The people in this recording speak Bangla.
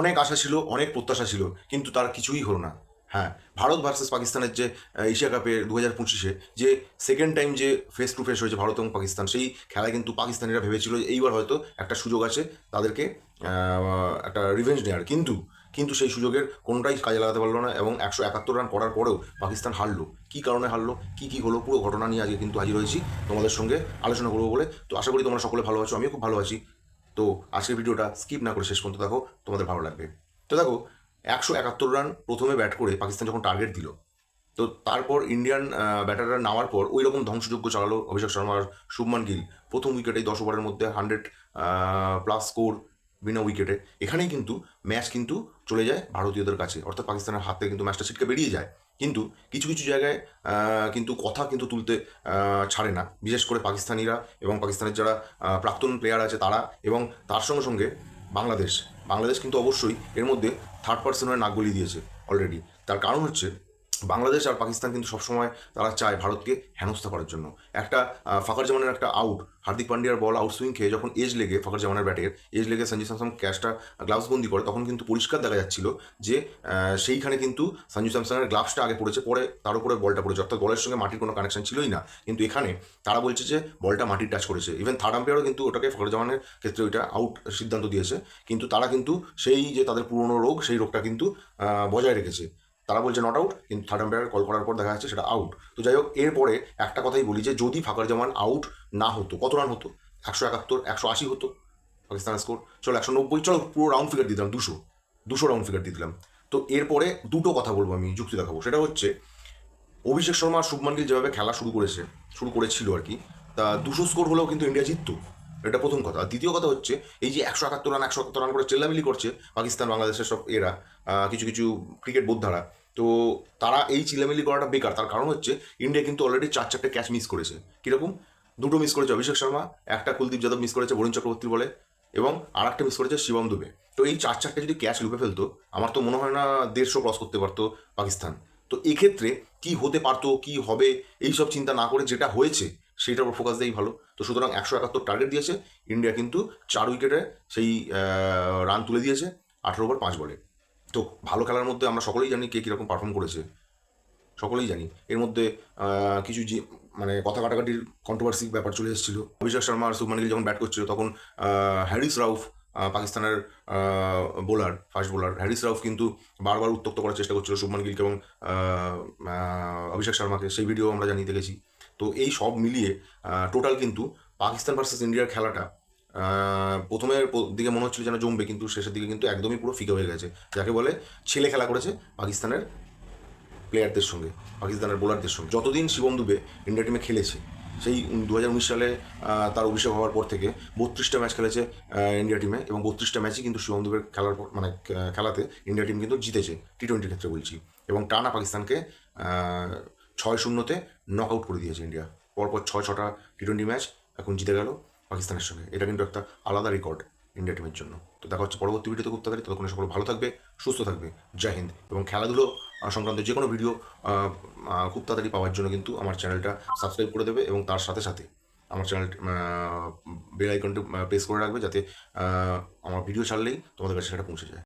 অনেক আশা ছিল, অনেক প্রত্যাশা ছিল, কিন্তু তার কিছুই হলো না। হ্যাঁ ভারত ভার্সেস পাকিস্তানের যে এশিয়া কাপে দু হাজার পঁচিশে যে সেকেন্ড টাইম যে ফেস টু ফেস হয়েছে ভারত এবং পাকিস্তান, সেই খেলায় কিন্তু পাকিস্তানিরা ভেবেছিল এইবার হয়তো একটা সুযোগ আছে তাদেরকে একটা রিভেঞ্জ নেওয়ার কিন্তু কিন্তু সেই সুযোগের কোনোটাই কাজে লাগাতে পারল না এবং একশো একাত্তর রান করার পরেও পাকিস্তান হারলো। কী কারণে হারলো? কী কী হলো? পুরো ঘটনা নিয়ে আজকে কিন্তু হাজির হয়েছি। তোমাদের সঙ্গে আলোচনা করব বলে। তো আশা করি তোমরা সকলে ভালো আছো, আমিও খুব ভালো আছি। তো আজকের ভিডিওটা স্কিপ না করে শেষ পর্যন্ত দেখো, তোমাদের ভালো লাগবে। তো দেখো, একশো একাত্তর রান প্রথমে ব্যাট করে পাকিস্তান যখন টার্গেট দিল, তো তারপর ইন্ডিয়ান ব্যাটাররা নামার পর ওই রকম ধ্বংসযোগ্য চালালো অভিষেক শর্মা আর শুভমান গিল। প্রথম উইকেটেই দশ ওভারের মধ্যে হান্ড্রেড প্লাস স্কোর বিনা উইকেটে এখানেই কিন্তু ম্যাচ কিন্তু চলে যায় ভারতীয়দের কাছে, অর্থাৎ পাকিস্তানের হাতে কিন্তু ম্যাচটা ছিটকে বেরিয়ে যায়। কিন্তু কিছু কিছু জায়গায় কিন্তু কথা কিন্তু তুলতে ছাড়ে না। বিশেষ করে পাকিস্তানিরা এবং পাকিস্তানের যারা প্রাক্তন প্লেয়ার আছে তারা এবং তার সঙ্গে সঙ্গে বাংলাদেশ। বাংলাদেশ কিন্তু অবশ্যই এর মধ্যে থার্ড পার্সন হয়ে নাক গলিয়ে দিয়েছে অলরেডি তার কারণ হচ্ছে বাংলাদেশ আর পাকিস্তান কিন্তু সবসময় তারা চায় ভারতকে হেনস্থা করার জন্য। একটা ফাকার জামানের একটা আউট হার্দিক পান্ডিয়ার বল আউট সুইং খেয়ে যখন এজ লেগে ফাকার জামানের ব্যাটের এজ লেগে সঞ্জু স্যামসন ক্যাচটা গ্লাভস বন্দি করে, তখন কিন্তু পরিষ্কার দেখা যাচ্ছিল যে সেইখানে কিন্তু সঞ্জু স্যামসনের গ্লাভসটা আগে পড়েছে, পরে তার উপরে বলটা পড়েছে। অর্থাৎ বলের সঙ্গে মাটির কোনো কানেকশন ছিলই না। কিন্তু এখানে তারা বলছে যে বলটা মাটির টাচ করেছে। ইভেন থার্ড আম্পায়ারও কিন্তু ওটাকে ফখর জামানের ক্ষেত্রে ওইটা আউট সিদ্ধান্ত দিয়েছে। কিন্তু তারা কিন্তু সেই যে তাদের পুরনো রোগ, সেই রোগটা কিন্তু বজায় রেখেছে। তারা বলছে নট আউট কিন্তু থার্ড আম্পায়ার কল করার পর দেখা যাচ্ছে সেটা আউট তো যাই হোক, এরপরে একটা কথাই বলি যে, যদি ফাকার জামান আউট না হতো, কত রান হতো? একশো একাত্তর, একশো আশি হতো পাকিস্তানের স্কোর চলো, একশো নব্বই, চলো, পুরো রাউন্ড ফিগার দিলাম, দুশো দুশো রাউন্ড ফিগার দিয়ে দিলাম। তো এরপরে দুটো কথা বলব আমি, যুক্তি দেখাবো। সেটা হচ্ছে, অভিষেক শর্মা আর শুভমান গিল যেভাবে খেলা শুরু করেছে, শুরু করেছিল আর কি, তা দুশো স্কোর হলেও কিন্তু ইন্ডিয়া জিততো। এটা প্রথম কথা। আর দ্বিতীয় কথা হচ্ছে, এই যে একশো একাত্তর রান, একশো একাত্তর রান করে চেল্লামিলি করছে পাকিস্তান, বাংলাদেশের সব এরা কিছু কিছু ক্রিকেট বোদ্ধারা তো তারা এই চিল্লামিলি করাটা বেকার। তার কারণ হচ্ছে ইন্ডিয়া কিন্তু অলরেডি চার চারটে ক্যাচ মিস করেছে। কীরকম? দুটো মিস করেছে অভিষেক শর্মা, একটা কুলদীপ যাদব মিস করেছে বরুণ চক্রবর্তী বলে, এবং আর একটা মিস করেছে শিবম দুবে। তো এই চার চারটে যদি ক্যাচ লুপে ফেলতো, আমার তো মনে হয় না দেড়শো ক্রস করতে পারতো পাকিস্তান। তো এক্ষেত্রে কি হতে পারতো, কি হবে এই সব চিন্তা না করে যেটা হয়েছে সেইটার উপর ফোকাস দেই ভালো। তো সুতরাং একশো একাত্তর টার্গেট দিয়েছে। ইন্ডিয়া কিন্তু চার উইকেটে সেই রান তুলে দিয়েছে। আঠেরো ওভার পাঁচ বলে। তো ভালো খেলার মধ্যে আমরা সকলেই জানি কে কীরকম পারফর্ম করেছে। সকলেই জানি। এর মধ্যে কিছু যে মানে কথা কাটাকাটির কন্ট্রোভার্সি ব্যাপার চলে এসেছিল। অভিষেক শর্মা আর শুভমান গিল যখন ব্যাট করছিল, তখন হ্যারিস রাউফ পাকিস্তানের bowler fast bowler Haris Rauf কিন্তু বারবার উত্তক্ত করার চেষ্টা করছিল শুভমান গিলকে এবং অভিষেক শর্মাকে। সেই ভিডিও আমরা জানিয়ে দেখেছি। তো এই সব মিলিয়ে টোটাল কিন্তু পাকিস্তান ভার্সেস ইন্ডিয়ার খেলাটা আহ, প্রথমের দিকে মনে হচ্ছিল যেন জমবে কিন্তু শেষের দিকে কিন্তু একদমই পুরো ফিকে হয়ে গেছে। যাকে বলে ছেলে খেলা করেছে পাকিস্তানের প্লেয়ারদের সঙ্গে পাকিস্তানের বোলারদের সঙ্গে। যতদিন শিবম দুবে ইন্ডিয়া টিমে খেলেছে সেই দু হাজার উনিশ সালে তার অভিষেক হওয়ার পর থেকে বত্রিশটা ম্যাচ খেলেছে ইন্ডিয়া টিমে এবং বত্রিশটা ম্যাচই কিন্তু শিবম দুবের খেলার পর মানে খেলাতে ইন্ডিয়া টিম কিন্তু জিতেছে টি টোয়েন্টির ক্ষেত্রে বলছি। এবং টানা পাকিস্তানকে ছয় শূন্যতে নক আউট করে দিয়েছে ইন্ডিয়া পরপর ছয়, ছটা টি টোয়েন্টি ম্যাচ এখন জিতে গেল পাকিস্তানের সঙ্গে। এটা কিন্তু একটা আলাদা রেকর্ড ইন্ডিয়া টিমের জন্য। তো দেখা হচ্ছে পরবর্তী ভিডিওতে খুব তাড়াতাড়ি। ততক্ষণ সকল ভালো থাকবে, সুস্থ থাকবে। জয় হিন্দ। এবং খেলাধুলো সংক্রান্ত যে কোনো ভিডিও খুব তাড়াতাড়ি পাওয়ার জন্য কিন্তু আমার চ্যানেলটা সাবস্ক্রাইব করে দেবে এবং তার সাথে সাথে আমার চ্যানেল বেল আইকনটি প্রেস করে রাখবে যাতে আমার ভিডিও ছাড়লেই তোমাদের কাছে সেটা পৌঁছে যায়।